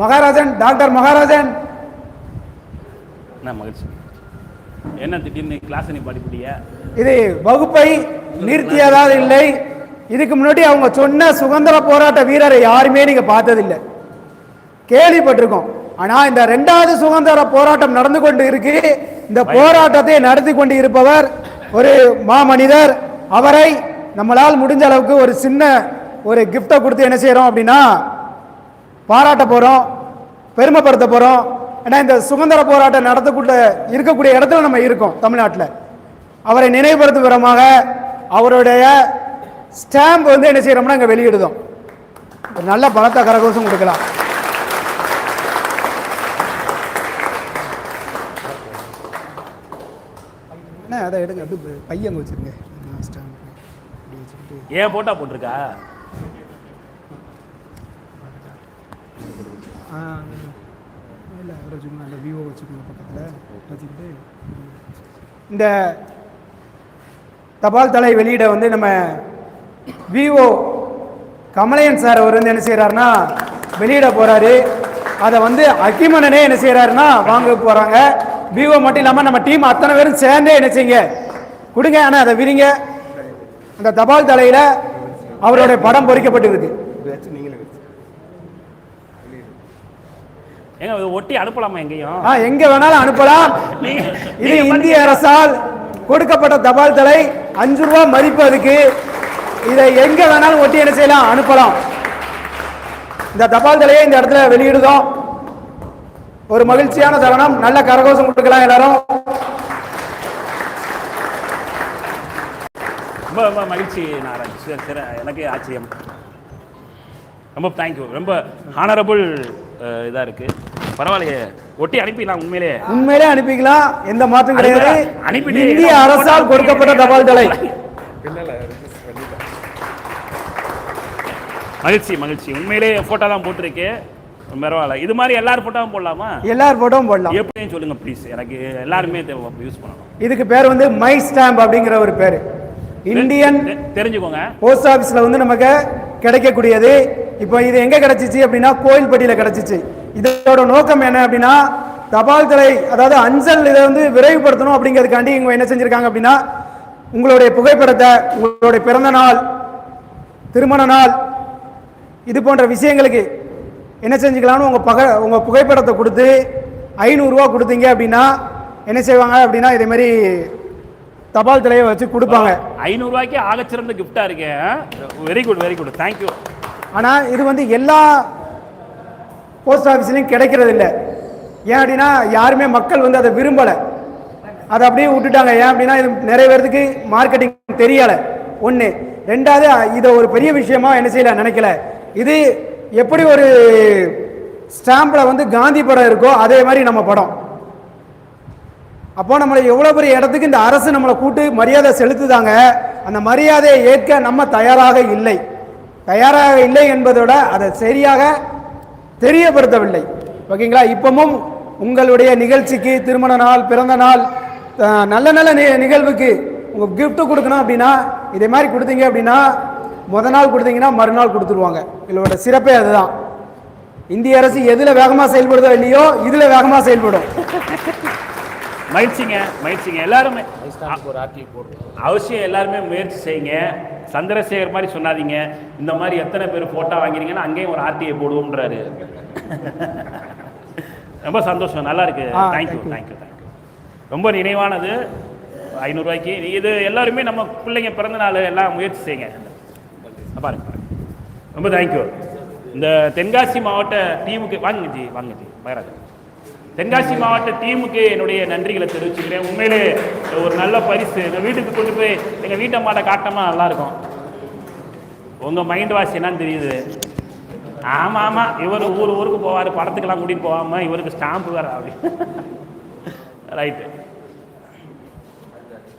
மகாராஜன் doctor மகாராஜன். என்ன மகிழ்ச்சி? என்ன திடீர்னு கிளாஸ் நீ படிப்படியா? இது வகுப்பை நிறுத்தியதாவது இல்லை. இதுக்கு முன்னாடி அவங்க சொன்ன சுதந்திர போராட்ட வீரரை யாருமே நீங்க பார்த்ததில்லை. கேள்விப்பட்டிருக்கோம். ஆனா இந்த ரெண்டாவது சுதந்திர போராட்டம் நடந்து கொண்டு இருக்கு. இந்த போராட்டத்தை நடத்தி கொண்டு இருப்பவர் ஒரு மாமனிதர். அவரை நம்மளால் முடிஞ்ச அளவுக்கு ஒரு சின்ன ஒரு கிஃப்டை கொடுத்து என்ன செய்றோம் அப்படின்னா பாராட்ட போகிறோம் பெருமைப்படுத்த போகிறோம் ஏன்னா இந்த சுதந்திர போராட்டம் நடத்தக்கூட இருக்கக்கூடிய இடத்துல நம்ம இருக்கோம் தமிழ்நாட்டில். அவரை நினைவுபடுத்தும் விதமாக அவருடைய ஸ்டாம்ப் வந்து என்ன செய்கிறோம்னா இங்கே வெளியிடுதோம். ஒரு நல்ல பணத்தை கரகோசம் கொடுக்கலாம். என்ன அதை எடுங்க பையன் பையங்க வச்சிருங்க ஸ்டாம்ப். ஏன் போட்டா போட்டிருக்கா? இல்லை அவரை சும்மா அந்த விவோ வச்சுக்கோங்க பக்கத்தில். வச்சுக்கிட்டு இந்த தபால் தலை வெளியிட வந்து நம்ம விவோ கமலையன் சார் அவர் வந்து என்ன செய்கிறாருன்னா வெளியிட போகிறாரு அதை வந்து அக்கிமனனே என்ன செய்கிறாருன்னா வாங்க போகிறாங்க விவோ மட்டும் இல்லாமல் நம்ம டீம் அத்தனை பேரும் சேர்ந்தே என்ன செய்யுங்க கொடுங்க. ஆனால் அதை விரிங்க. அந்த தபால் தலையில் அவருடைய படம் பொறிக்கப்பட்டிருக்கு ஏங்க ஒட்டி அனுப்பலாமா எங்கேயும்? ஆ எங்க வேணாலும் அனுப்பலாம். இது இந்திய அரசால் கொடுக்கப்பட்ட தபால் தலை அஞ்சு ரூபா மதிப்பு அதுக்கு. இதை எங்க வேணாலும் ஒட்டி என்ன செய்யலாம்? அனுப்பலாம். இந்த தபால் தலையை இந்த இடத்துல வெளியிடுதோம். ஒரு மகிழ்ச்சியான தருணம். நல்ல கரகோஷம் கொடுக்கலாம் எல்லாரும். ரொம்ப ரொம்ப மகிழ்ச்சி நாராஜ் சரி சரி எனக்கு ஆச்சரியம். ரொம்ப தேங்க்யூ ரொம்ப ஹானரபுள் இதாக இருக்கு. பரவாயில்லையே. ஒட்டி அனுப்பிடலாம் உண்மையிலே. உண்மையிலே அனுப்பிக்கலாம். எந்த மாற்றம் கிடையாது. அனுப்பிட்டு இந்திய அரசால் கொடுக்கப்பட்ட தபால் தலை. மகிழ்ச்சி மகிழ்ச்சி. உண்மையிலே ஃபோட்டோ தான் போட்டிருக்கு. பரவாயில்ல. இது மாதிரி எல்லாரும் ஃபோட்டோவும் போடலாமா? எல்லார் போட்டோவும் போடலாம். எப்படின்னு சொல்லுங்க ப்ளீஸ் எனக்கு எல்லாருமே யூஸ் பண்ணணும். இதுக்கு பேர் வந்து மை ஸ்டாம்ப் அப்படிங்கிற ஒரு பேர். இந்தியன் தெரிஞ்சுக்கோங்க. போஸ்ட் ஆஃபீஸில் வந்து நமக்கு கிடைக்கக்கூடியது. இப்போ இது எங்கே கிடைச்சிச்சு அப்படின்னா கோயில்பட்டியில் கிடைச்சிச்சு. இதோட நோக்கம் என்ன அப்படின்னா தபால் தலை அதாவது அஞ்சல் இதை வந்து விரைவுபடுத்தணும் அப்படிங்கிறதுக்காண்டி இவங்க என்ன செஞ்சுருக்காங்க அப்படின்னா உங்களுடைய புகைப்படத்தை உங்களுடைய பிறந்த நாள் திருமண நாள் இது போன்ற விஷயங்களுக்கு என்ன செஞ்சுக்கலாம்னு உங்கள் பக உங்கள் புகைப்படத்தை கொடுத்து ஐநூறுரூவா கொடுத்தீங்க அப்படின்னா என்ன செய்வாங்க அப்படின்னா இதே மாதிரி தபால் தலையை வச்சு கொடுப்பாங்க. ஐநூறு ரூபாய்க்கு ஆகச்சிறந்த கிஃப்டா இருக்கேன் very good very good thank you ஆனால் இது வந்து எல்லா போஸ்ட் ஆஃபீஸ்லையும் கிடைக்கிறது இல்லை ஏன் அப்படின்னா யாருமே மக்கள் வந்து அதை விரும்பலை. அதை அப்படியே விட்டுட்டாங்க. ஏன் அப்படின்னா இது நிறைய பேர்த்துக்கு மார்க்கெட்டிங் தெரியலை. ஒன்று ரெண்டாவது இதை ஒரு பெரிய விஷயமா என்ன செய்யல நினைக்கல. இது எப்படி ஒரு ஸ்டாம்பில் வந்து காந்தி படம் இருக்கோ அதே மாதிரி நம்ம படம். அப்போ நம்மளை எவ்வளோ பெரிய இடத்துக்கு இந்த அரசு நம்மளை கூட்டு மரியாதை செலுத்துதாங்க. அந்த மரியாதையை ஏற்க நம்ம தயாராக இல்லை. தயாராக இல்லை என்பதோட அதை சரியாக தெரியப்படுத்தவில்லை. ஓகேங்களா? இப்பவும் உங்களுடைய நிகழ்ச்சிக்கு திருமண நாள் பிறந்த நாள் நல்ல நல்ல நி- நிகழ்வுக்கு உங்கள் கிஃப்ட்டு கொடுக்கணும் அப்படின்னா இதே மாதிரி கொடுத்தீங்க அப்படின்னா முத நாள் கொடுத்தீங்கன்னா மறுநாள் கொடுத்துருவாங்க. இதோட சிறப்பே அதுதான். இந்திய அரசு எதில் வேகமாக செயல்படுதோ இல்லையோ இதில் வேகமாக செயல்படும். மகிழ்ச்சிங்க மகிழ்ச்சிங்க. எல்லாருமே அவசியம் எல்லாருமே முயற்சி செய்யுங்க. சந்திரசேகர் மாதிரி சொன்னாதீங்க. இந்த மாதிரி எத்தனை பேர் போட்டோ வாங்கிறீங்கன்னா அங்கேயும் ஒரு ஆர்டிஐ போடுவோம்ன்றாரு. ரொம்ப சந்தோஷம். நல்லா இருக்கு. தேங்க்யூ. தேங்க்யூ தேங்க்யூ ரொம்ப நினைவானது. ஐநூறுரூவாய்க்கு. இது எல்லாருமே நம்ம பிள்ளைங்க பிறந்த நாள் எல்லாம் முயற்சி செய்யுங்க. பாருங்க பாருங்க. ரொம்ப தேங்க்யூ இந்த தென்காசி மாவட்ட டீமுக்கு வாங்க ஜி வாங்க ஜி. மகராஜ் தென்காசி மாவட்ட டீமுக்கு என்னுடைய நன்றிகளை தெரிவிச்சுக்கிறேன். உண்மையிலே ஒரு நல்ல பரிசு. எங்கள் வீட்டுக்கு கொண்டு போய் எங்கள் வீட்டை மாட்டை காட்டினோமா நல்லாயிருக்கும். உங்கள் மைண்ட் வாஷ் என்னன்னு தெரியுது. ஆமாம் ஆமாம் இவர் ஊர் ஊருக்கு போவார். படத்துக்கெல்லாம் கூட்டிகிட்டு போகாமல் இவருக்கு ஸ்டாம்பு வேறு அப்படி. Right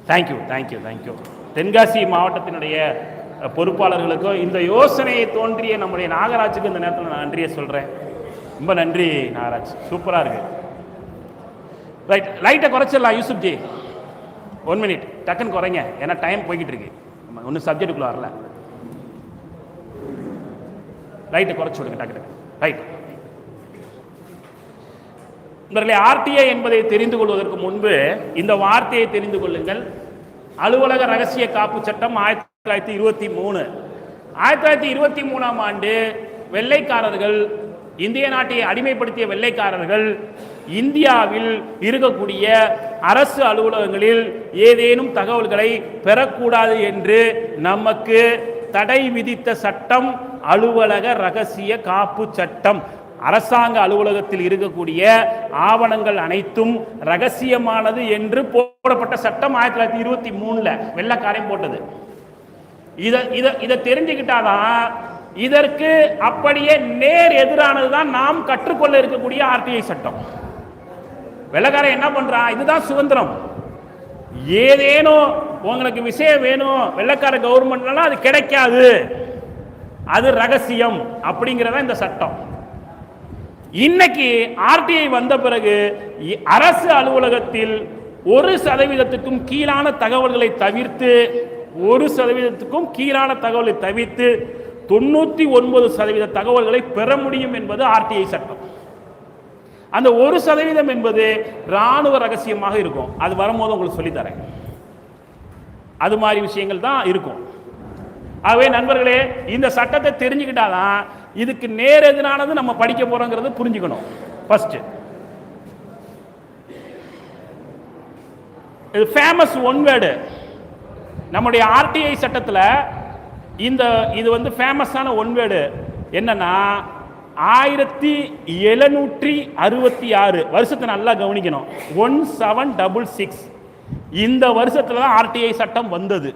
thank you thank you thank you Tenkasi மாவட்டத்தினுடைய பொறுப்பாளர்களுக்கும் இந்த யோசனையை தோன்றிய நம்முடைய நாகராஜுக்கு இந்த நேரத்தில் நான் நன்றியை சொல்கிறேன் ரொம்ப நன்றி நாகராஜ். சூப்பராக இருக்குது ரைட் லைட்டை குறைச்சிடலாம் யூசுப் ஜி. ஒன் மினிட் டக்குன்னு குறைங்க. ஏன்னா டைம் போய்கிட்டு இருக்கு. நம்ம ஒன்றும் சப்ஜெக்டுக்குள்ளே வரல. லைட்டை குறைச்சி விடுங்க டக்கு டக்கு. ரைட் நண்பர்களே ஆர்டிஐ என்பதை தெரிந்து கொள்வதற்கு முன்பு இந்த வார்த்தையை தெரிந்து கொள்ளுங்கள். அலுவலக ரகசிய காப்பு சட்டம் ஆயிரத்தி தொள்ளாயிரத்தி இருபத்தி மூணு. ஆயிரத்தி தொள்ளாயிரத்தி இருபத்தி மூணாம் ஆண்டு வெள்ளைக்காரர்கள் இந்திய நாட்டை அடிமைப்படுத்திய வெள்ளைக்காரர்கள் இந்தியாவில் இருக்கக்கூடிய அரசு அலுவலகங்களில் ஏதேனும் தகவல்களை பெறக்கூடாது என்று நமக்கு தடை விதித்த சட்டம் அலுவலக ரகசிய காப்பு சட்டம். அரசாங்க அலுவலகத்தில் இருக்கக்கூடிய ஆவணங்கள் அனைத்தும் ரகசியமானது என்று போடப்பட்ட சட்டம் ஆயிரத்தி தொள்ளாயிரத்தி இருபத்தி மூணுல வெள்ளக்காரன் போட்டது. இதை இதை இதை தெரிஞ்சுக்கிட்டாதான் இதற்கு அப்படியே நேர் எதிரானது தான் நாம் கற்றுக்கொள்ள இருக்கக்கூடிய ஆர்டிஐ சட்டம். வெள்ளக்காரன் என்ன பண்றான் இதுதான் சுதந்திரம். ஏதேனும் உங்களுக்கு விஷயம் வேணும் வெள்ளக்கார கவர்மெண்ட்லாம் அது கிடைக்காது. அது ரகசியம் அப்படிங்கிறத இந்த சட்டம். இன்னைக்கு ஆர்டிஐ வந்த பிறகு அரசு அலுவலகத்தில் ஒரு சதவீதத்துக்கும் கீழான தகவல்களை தவிர்த்து ஒரு சதவீதத்துக்கும் கீழான தகவலை தவிர்த்து தொண்ணூத்தி ஒன்பது சதவீத தகவல்களை பெற முடியும் என்பது ஆர்டிஐ சட்டம். அந்த ஒரு சதவீதம் என்பது ராணுவ ரகசியமாக இருக்கும். அது வரும்போது உங்களுக்கு சொல்லித்தரேன். அது மாதிரி விஷயங்கள் தான் இருக்கும். ஆகவே நண்பர்களே இந்த சட்டத்தை தெரிஞ்சுக்கிட்டாதான் இதுக்கு நேர் எதிரானது நம்ம படிக்க போறோங்கிறது புரிஞ்சுக்கணும். ஃபர்ஸ்ட் இது ஃபேமஸ் ஒன் வேர்டு நம்முடைய ஆர்டிஐ சட்டத்தில் இந்த இது வந்து ஃபேமஸான ஒன் வேர்டு என்னன்னா ஆயிரத்தி எழுநூற்றி அறுபத்தி ஆறு வருஷத்தை நல்லா கவனிக்கணும். ஒன் செவன் டபுள் சிக்ஸ் இந்த வருஷத்துல தான் ஆர்டிஐ சட்டம் வந்தது.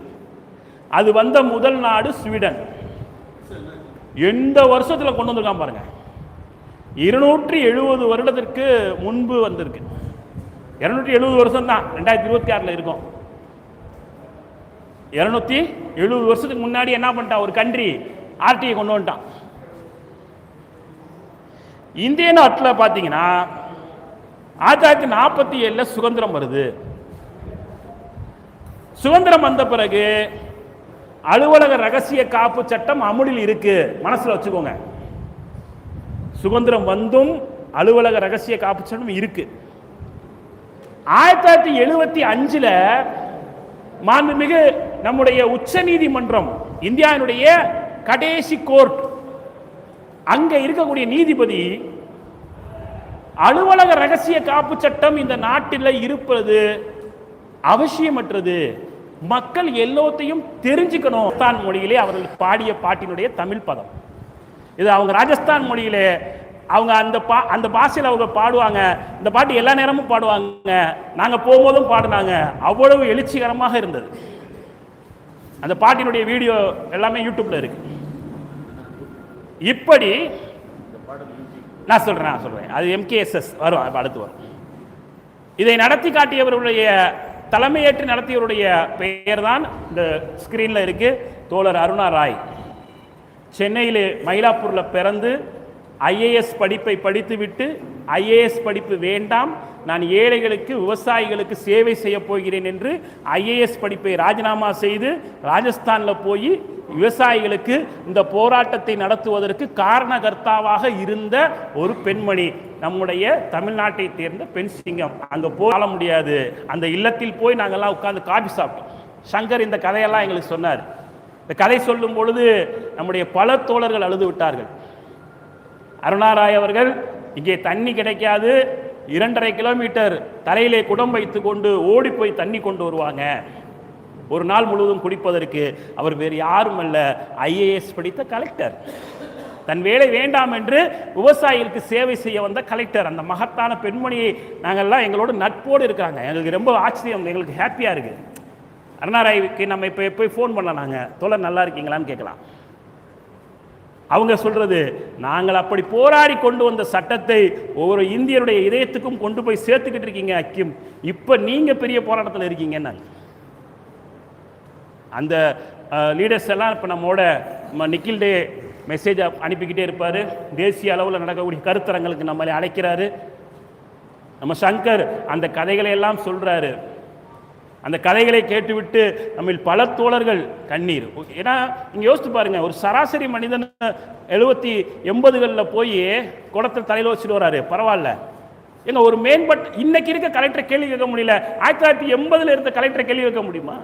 அது வந்த முதல் நாடு ஸ்வீடன். எந்த வருஷத்தில் கொண்டு வந்திருக்கான் பாருங்க. இருநூற்றி எழுபது வருடத்திற்கு முன்பு வந்திருக்கு. இருநூற்றி எழுபது வருஷம் தான் ரெண்டாயிரத்தி இருபத்தி ஆறில் இருக்கும். இருநூத்தி எழுபது வருஷத்துக்கு முன்னாடி என்ன பண்ணிட்டான்? ஒரு கண்ட்ரி ஆர்டிஐ கொண்டு வந்துட்டான். இந்திய நாட்டில் பார்த்தீங்கன்னா ஆயிரத்தி தொள்ளாயிரத்தி நாற்பத்தி ஏழில் சுதந்திரம் வருது. சுதந்திரம் வந்த பிறகு அலுவலக ரகசிய காப்பு சட்டம் அமுலில் இருக்கு. மனசுல வச்சுக்கோங்க. சுதந்திரம் வந்தும் அலுவலக ரகசிய காப்பு சட்டம் இருக்கு. ஆயிரத்தி தொள்ளாயிரத்தி எழுபத்தி அஞ்சுல மாண்புமிகு நம்முடைய உச்ச நீதிமன்றம் இந்தியாவினுடைய கடைசி கோர்ட் அங்க இருக்கக்கூடிய நீதிபதி அலுவலக ரகசிய காப்பு சட்டம் இந்த நாட்டில் இருப்பது அவசியமற்றது. மக்கள் எல்லோத்தையும் தெரிஞ்சுக்கணும். தான் மொழியிலே அவர்கள் பாடிய பாட்டினுடைய தமிழ் பதம். இது அவங்க ராஜஸ்தான் மொழியிலே அவங்க அந்த பா அந்த பாஷையில் அவங்க பாடுவாங்க. இந்த பாட்டு எல்லா நேரமும் பாடுவாங்க. நாங்கள் போகும்போதும் பாடினாங்க. அவ்வளவு எழுச்சிகரமாக இருந்தது. அந்த பாட்டினுடைய வீடியோ எல்லாமே யூடியூப்ல இருக்கு. இப்படி நான் சொல்றேன் நான் சொல்றேன். அது எம்கேஎஸ்எஸ் வரும் அடுத்து வரும். இதை நடத்தி காட்டியவருடைய தலைமையேற்று நடத்தியவருடைய பெயர் தான் இந்த ஸ்கிரீன்ல இருக்கு தோழர் அருணா ராய். சென்னையில் மயிலாப்பூரில் பிறந்து ஐஏஎஸ் படிப்பை படித்துவிட்டு ஐஏஎஸ் படிப்பு வேண்டாம். நான் ஏழைகளுக்கு விவசாயிகளுக்கு சேவை செய்ய போகிறேன் என்று ஐஏஎஸ் படிப்பை ராஜினாமா செய்து ராஜஸ்தானில் போய் விவசாயிகளுக்கு இந்த போராட்டத்தை நடத்துவதற்கு காரணகர்த்தாவாக இருந்த ஒரு பெண்மணி நம்முடைய தமிழ்நாட்டை தேர்ந்த பெண் சிங்கம். அங்கே போக முடியாது. அந்த இல்லத்தில் போய் நாங்கெல்லாம் உட்காந்து காபி சாப்பிட்டோம். சங்கர் இந்த கதையெல்லாம் எங்களுக்கு சொன்னார். இந்த கதை சொல்லும் பொழுது நம்முடைய பல தோழர்கள் அழுது விட்டார்கள். அருணாராய் அவர்கள் இங்கே தண்ணி கிடைக்காது. இரண்டரை கிலோமீட்டர் தலையிலே குடம் வைத்து கொண்டு ஓடி போய் தண்ணி கொண்டு வருவாங்க. ஒரு நாள் முழுவதும் குடிப்பதற்கு அவர் வேறு யாரும் அல்ல ஐஏஎஸ் படித்த கலெக்டர். தன் வேலை வேண்டாம் என்று விவசாயிகளுக்கு சேவை செய்ய வந்த கலெக்டர். அந்த மகத்தான பெண்மணியை நாங்கள்லாம் எங்களோட நட்போடு இருக்காங்க. எங்களுக்கு ரொம்ப ஆச்சரியம் எங்களுக்கு ஹாப்பியாக இருக்குது அருணாராய்க்கு நம்ம இப்போ போய் ஃபோன் பண்ணலாம் நாங்கள் தோழர் நல்லா இருக்கீங்களான்னு கேட்கலாம். அவங்க சொல்றது நாங்கள் அப்படி போராடி கொண்டு வந்த சட்டத்தை ஒவ்வொரு இந்தியருடைய இதயத்துக்கும் கொண்டு போய் சேர்த்துக்கிட்டு இருக்கீங்க அக்கிம். இப்போ நீங்க பெரிய போராட்டத்தில் இருக்கீங்கன்னு அந்த லீடர்ஸ் எல்லாம் இப்போ நம்மோட நம்ம நிக்கில் டே மெசேஜ் அனுப்பிக்கிட்டே இருப்பார். தேசிய அளவில் நடக்கக்கூடிய கருத்தரங்களுக்கு நம்மளை அழைக்கிறாரு. நம்ம சங்கர் அந்த கதைகளை எல்லாம் சொல்றாரு. அந்த கதைகளை கேட்டுவிட்டு நம்ம பல தோழர்கள் கண்ணீர். ஏன்னா நீங்கள் யோசித்து பாருங்கள் ஒரு சராசரி மனிதன் எழுபத்தி எண்பதுகளில் போய் குளத்தில் தலையில் வச்சுட்டு வராரு. பரவாயில்ல. எங்க ஒரு மேம்பட்ட இன்னைக்கு இருக்க கலெக்டரை கேள்வி கேட்க முடியல. ஆயிரத்தி தொள்ளாயிரத்தி எண்பதுல இருந்த கலெக்டரை கேள்வி கேட்க முடியுமா?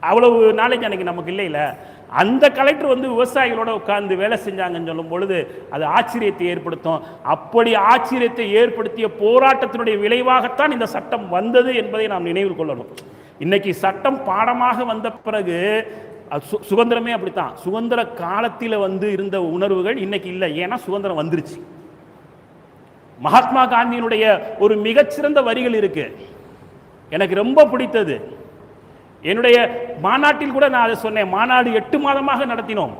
அவ்வளவு நாலேஜ் அன்னைக்கு நமக்கு இல்லைல்ல அந்த கலெக்டர் வந்து விவசாயிகளோட உட்கார்ந்து வேலை செஞ்சாங்கன்னு சொல்லும் பொழுது அது ஆச்சரியத்தை ஏற்படுத்தும். அப்படி ஆச்சரியத்தை ஏற்படுத்திய போராட்டத்தினுடைய விளைவாகத்தான் இந்த சட்டம் வந்தது என்பதை நாம் நினைவில் கொள்ளணும். இன்னைக்கு சட்டம் பாடமாக வந்த பிறகு அது சு- சுதந்திரமே அப்படித்தான். சுதந்திர காலத்தில் வந்து இருந்த உணர்வுகள் இன்னைக்கு இல்லை. ஏன்னா சுதந்திரம் வந்துருச்சு. மகாத்மா காந்தியினுடைய ஒரு மிகச்சிறந்த வரிகள் இருக்கு. எனக்கு ரொம்ப பிடித்தது. என்னுடைய மாநாட்டில் கூட நான் அதை சொன்னேன். மாநாடு எட்டு மாதமாக நடத்தினோம்.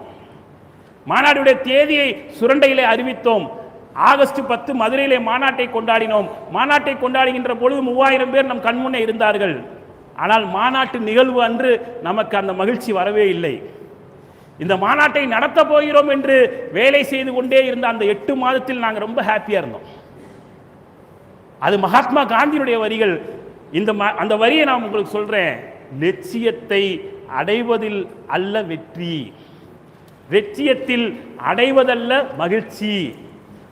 மாநாடுடைய தேதியை சுரண்டையிலே அறிவித்தோம். ஆகஸ்ட் பத்து மதுரையிலே மாநாட்டை கொண்டாடினோம். மாநாட்டை கொண்டாடுகின்ற பொழுது மூவாயிரம் பேர் நம் கண்முன்னே இருந்தார்கள். ஆனால் மாநாட்டு நிகழ்வு அன்று நமக்கு அந்த மகிழ்ச்சி வரவே இல்லை. இந்த மாநாட்டை நடத்த போகிறோம் என்று வேலை செய்து கொண்டே இருந்த அந்த எட்டு மாதத்தில் நாங்கள் ரொம்ப ஹாப்பியாக இருந்தோம். அது மகாத்மா காந்தியினுடைய வரிகள். இந்த ம- அந்த வரியை நான் உங்களுக்கு சொல்கிறேன் லட்சியத்தை அடைவதில் அல்ல வெற்றி. லட்சியத்தில் அடைவதல்ல மகிழ்ச்சி.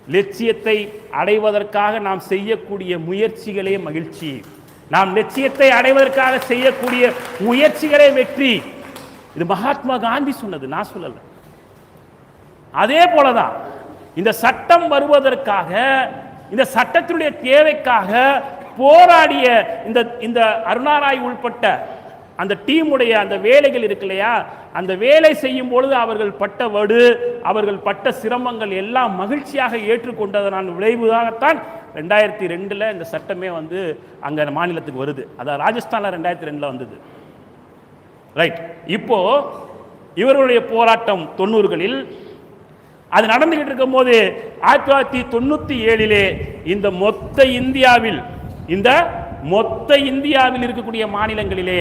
லட்சியத்தை அடைவதற்காக நாம் செய்யக்கூடிய முயற்சிகளே மகிழ்ச்சி. நாம் லட்சியத்தை அடைவதற்காக செய்யக்கூடிய முயற்சிகளே வெற்றி. இது மகாத்மா காந்தி சொன்னது நான் சொல்லல. அதே போலதான் இந்த சட்டம் வருவதற்காக இந்த சட்டத்தினுடைய தேவைக்காக போராடிய இந்த இந்த அருணாராய் உள்பட்ட அந்த டீமுடைய அந்த வேலைகள் இருக்கு இல்லையா? அந்த வேலை செய்யும் பொழுது அவர்கள் பட்ட வடு அவர்கள் பட்ட சிரமங்கள் எல்லாம் மகிழ்ச்சியாக ஏற்றுக்கொண்டதனால் விளைவுதாகத்தான் ரெண்டாயிரத்தி ரெண்டில் இந்த சட்டமே வந்து அங்கே மாநிலத்துக்கு வருது. அதான் ராஜஸ்தானில் ரெண்டாயிரத்தி ரெண்டில் வந்தது. ரைட் இப்போ இவர்களுடைய போராட்டம் தொண்ணூறுகளில் அது நடந்துகிட்டு இருக்கும்போது ஆயிரத்தி தொள்ளாயிரத்தி தொண்ணூத்தி ஏழிலே இந்த மொத்த இந்தியாவில் இந்த மொத்த இந்தியாவில் இருக்கக்கூடிய மாநிலங்களிலே